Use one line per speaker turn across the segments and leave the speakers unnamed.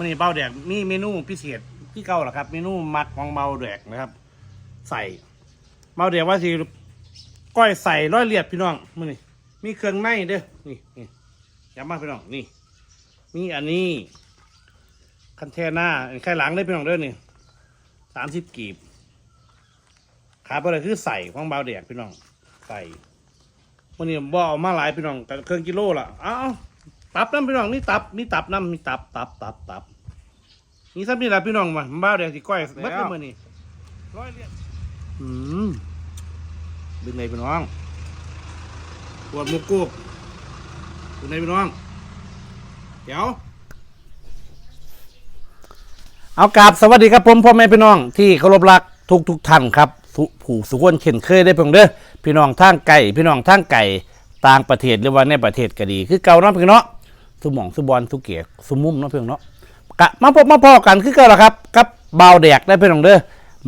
มันนี่เบาแดกมีเมนูพิเศษที่เก่าเหรอครับ เมนูมักของเบาแดกนะครับ ใส่เบาแดกว่าสิก้อยใส่ร้อยเลียดพี่น้องมันนี่มีเครื่องในเด้อนี่นี่ย้ำมาพี่น้องนี่ มีอันนี้ คันเทน่าไข่หลังได้พี่น้องเด้อนี่สามสิบกีบขาไปเลยคือใส่ของเบาแดกพี่น้อง ใส่มันนี่บ่เอามาหลายพี่น้องแต่เครื่องกิโลละเอ้า ตับน้ำพี่น้องนี่ตับนี่ตับน้ำมีตับตับตับตับนี่ซ้ำนี่แหละพี่น้องมาบ้าวแดงสิก้อยเบัดเลยมือนี่ร้อยเลียนอืมดึงเลยพี่น้องปวดมุกกูดึงเลยพี่น้องเดี๋ยวเอากราบสวัสดีครับผมพ่อแม่พี่น้อง ที่เคารพรักทุกทุกๆท่านครับสุผู้สุขวนเข็นเคยได้เพียงเด้อพี่น้องทางไก่พี่น้องทางไก่ต่างประเทศหรือว่าในประเทศก็ดี คือเก่าเนาะพี่น้อง สุหมองสุบอลสุเกียกสุมุมเนาะเพื่อนเนาะกะมาพบมาพอกันคือก่าละครับกับบ่าวแดกได้เพื่อนน้องเด้อ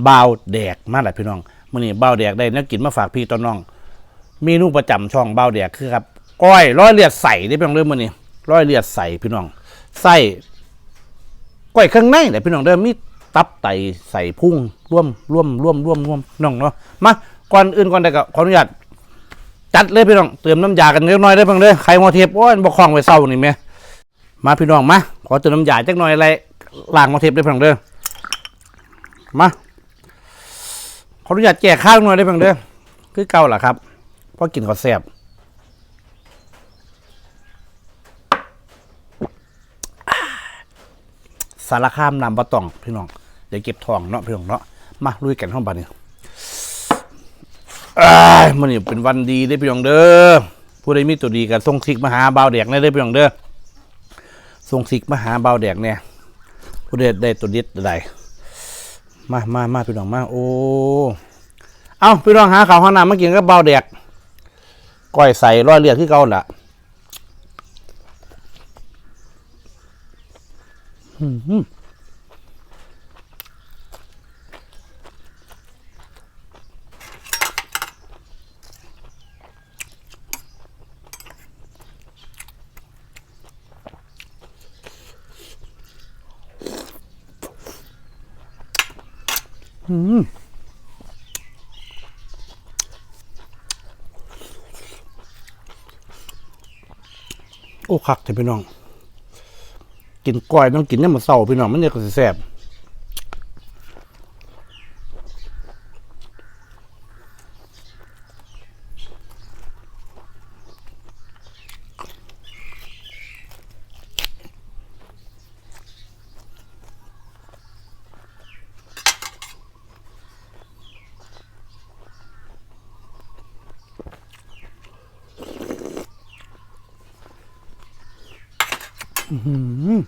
บ่าวแดกมาแหละพี่น้องมื้อนี้บ่าวแดกได้นักกินมาฝากพี่ตอนน้องเมนูประจำช่องบ่าวแดกคือครับก้อยร้อยเลียดใส่ได้เพื่อนน้องเด้อมื้อนี้ร้อยเลียดใส่พี่น้องใส่ก้อยเครื่องในแหละพี่น้องเด้อมีตับไตใส่พุ่งร่วมร่วมร่วมร่วมร่วมน้องเนาะมาก่อนอื่นก่อนใดก็ขออนุญาตจัดเลยพี่น้องเติมน้ำยากันเล็กน้อยได้เพิ่งเด้อใครมอเทปโอ้ยบกคลองไว้เศร้านี่แม่ มาพี่น้องมา ขอเติมน้ำยาจักหน่อยอะไรล้างมอเทปได้เพิ่งเด้อมาขออนุญาตแจกข้าวหน่อยได้เพิ่งเด้อคือเก่าล่ะครับเพราะกินข้าวแซ่บสารคามนำบะตองพี่น้องเดี๋ยวเก็บทองเนาะพี่น้องเนาะมาลุยกันห้องบัดนี้อ้มันนี่เป็นวันดีได้พี่น้องเด้อผู้ใดมีตัวดีกันส่งสิกมาหาเบาวแดกได้ได้พี่น้องเด้อ ส่งสิกมาหาเบาแดกเนี่ยผู้เดได้ตัวเด็ดใดมามามาพี่น้องมาโอ้เอาพี่น้องหาข่าวหาน้ำมากินกับเบาแดกก้อยใส่ร้อยเลือดที่เก่าละอื้อหืออืม โอ้คักเถอะพี่น้อง กินก้อยต้องกินเนี่ยมันเศร้าพี่น้องมันเนี่ยก็แสบ ฮึ่ม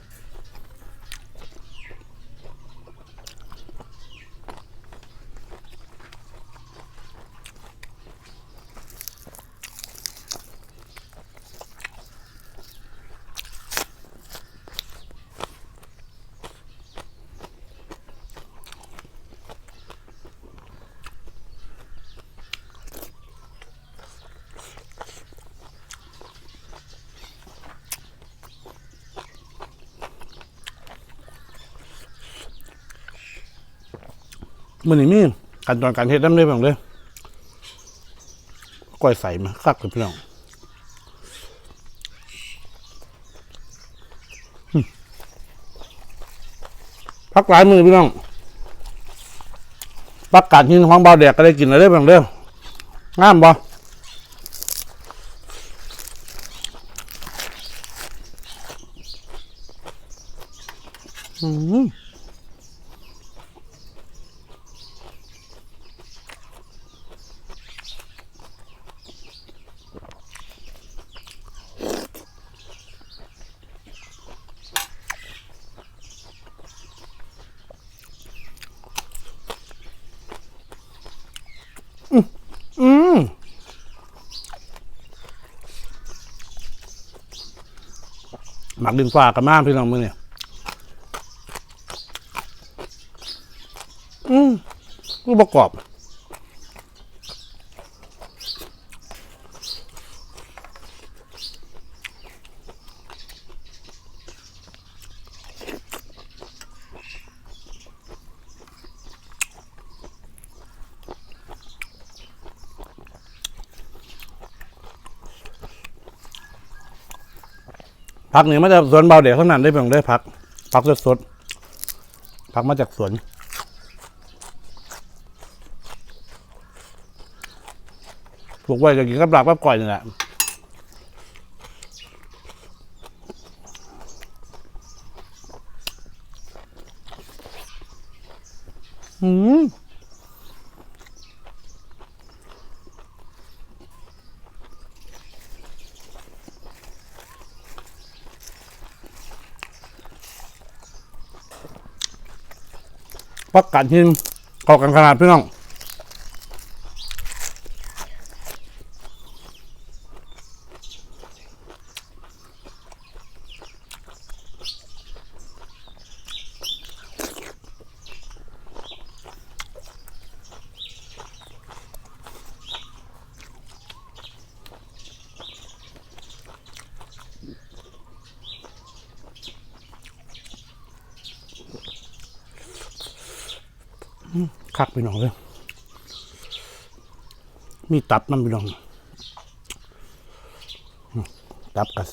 มันนี่มีขั้นตอนการเฮ็ดน้ำเลยพี่น้องเลยก้อยใส่มาคักเลยพี่น้องพักหลายมือพี่น้องปักกาดหินของเบาแดกก็ได้กินแล้วเด้อะไรบ้างเด้องามบ่อืม อืม หมักดินฟ้ากันมากพี่น้องมือเนี่ยอืมรูปประกอบ ผักนี่มาจากสวนเบาเดี๋ยวเท่านั้นได้เพียงได้ผักผักสดสดๆผักมาจากสวนปลูกไว้จะกินกับหลากกับก่อยนี่แหละอืม ปักกันหินเข้ากันขนาดพี่น้อง คักพี่น้องเลยมีตับน้ำพี่น้องตับกับ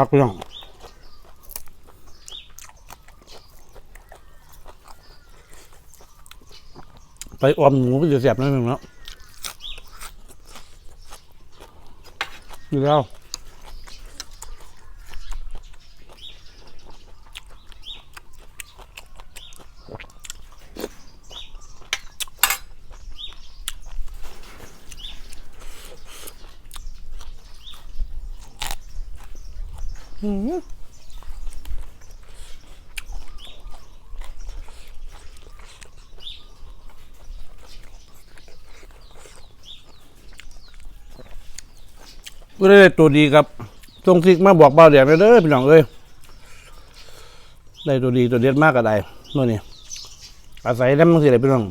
พักพี่น้องไปอมหมูก็จะเสียบนั่นเองเนาะอยู่แล้ว ก็ได้ตัวดีครับทรงซิกมาบอกเบาเดี๋ยวไปเด้อพี่น้องเอ้ยได้ตัวดีตัวเด็ดมากก็ได้นู่นนี่อาศัยน้ำมันสิไรพี่น้อง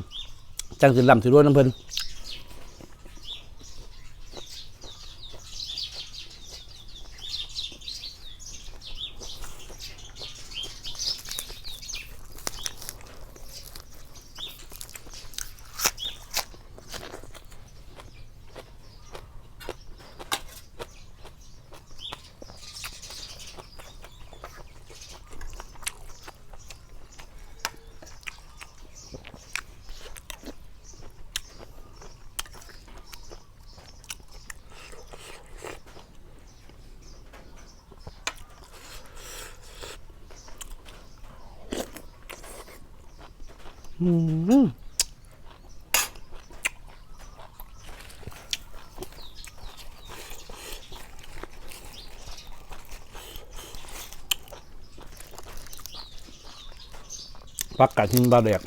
จังสิลำสิรวยน้ำเพลิน ปักกัดหินบาเด็ก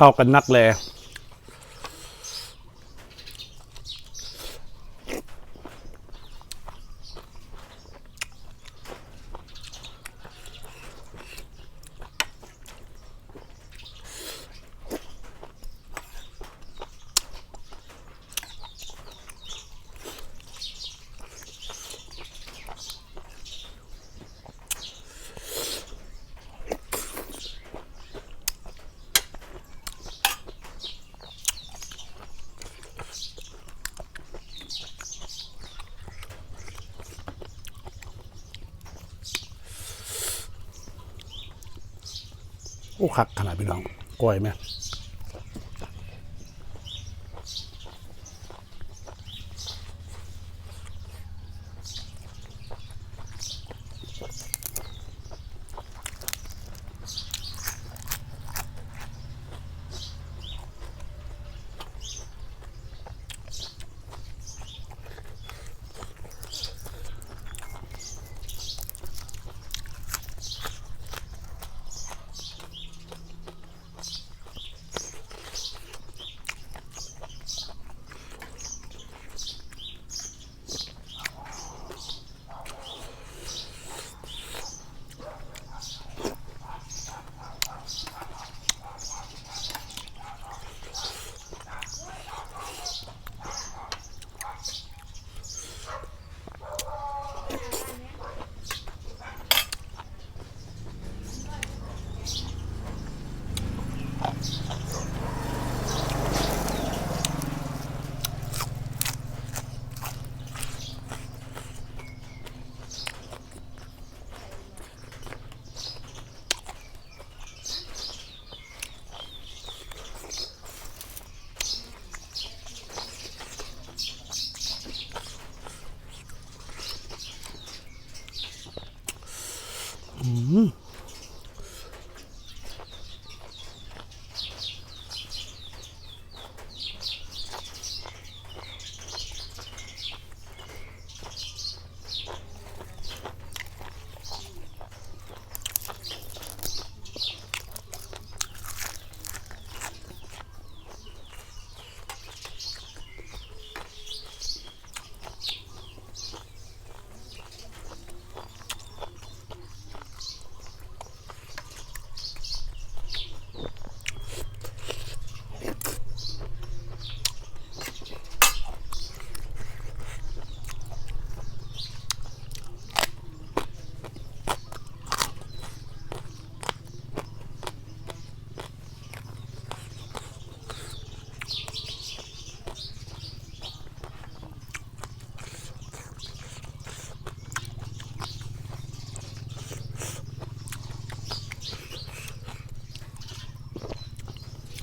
เข้ากันนักแล โอ้คักขนาดพี่น้องก้วยไหม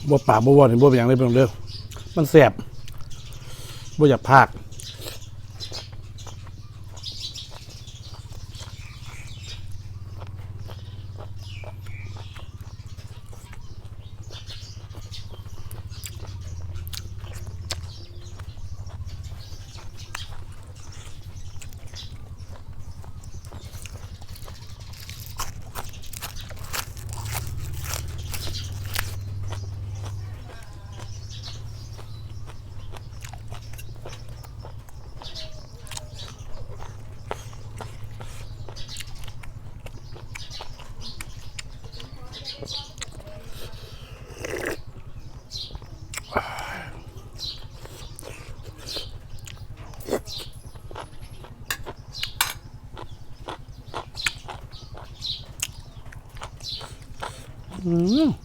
บ่ปากบ่วอนบ่เป็นอย่างไรเป็นเรื่องมันแสบบ่อยากพาก โ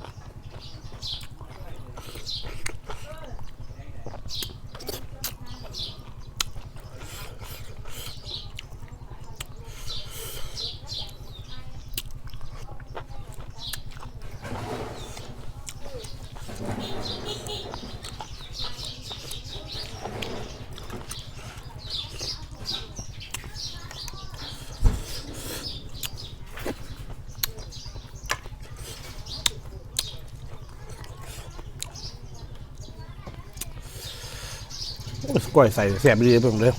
ก้อยใส่แสบดีเป็นเลย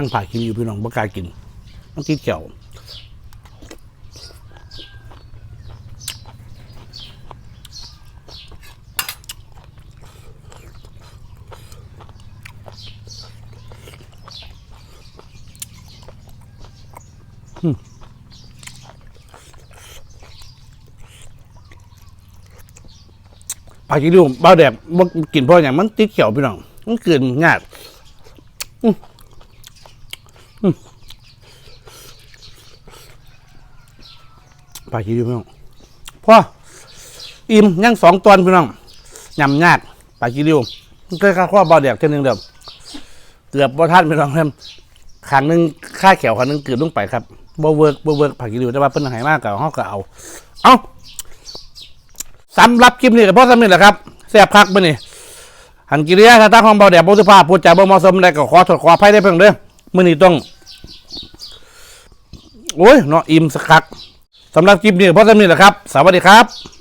นั่งผ่ากินอยู่พี่น้องบ่กากินต้องติดเกี่ยวอืมปลากินดูเบาแดดบ่กินพราะอย่างมันติดเขียวพี่น้องมันเกินงาด ปลาขี้ริ้วพี่น้องพ่ออิ่มยังสองตอนพี่น้องยำยากปลาขี้ริ้วมันเคยข้าข้อบาแดกเท่านึงเดิมเกือบบ่ท่านพี่น้องครับขางหนึงค่าแขวขางหนึงเกือบลงไปครับบ่เวิร์กบ่เวิร์กปลาขี้ริ้วแต่ว่าเพิ่นหายมากกับห้องก็เอาเอาสำหรับคลิปนี้กับพ่อสำเร็จแหละครับแซ่บคักมื้อนี้หันกิริยาท่าทางของเบาแดกบ่สุภาพพูดจาบ่เหมาะสมใดก็ขอโทษขออภัยได้เพิ่งเด้อมื้อนี้ต้องโอ้ยเนาะอิ่มสักคัก สำหรับคลิปนี้พอสำนี้แหละครับ สวัสดีครับ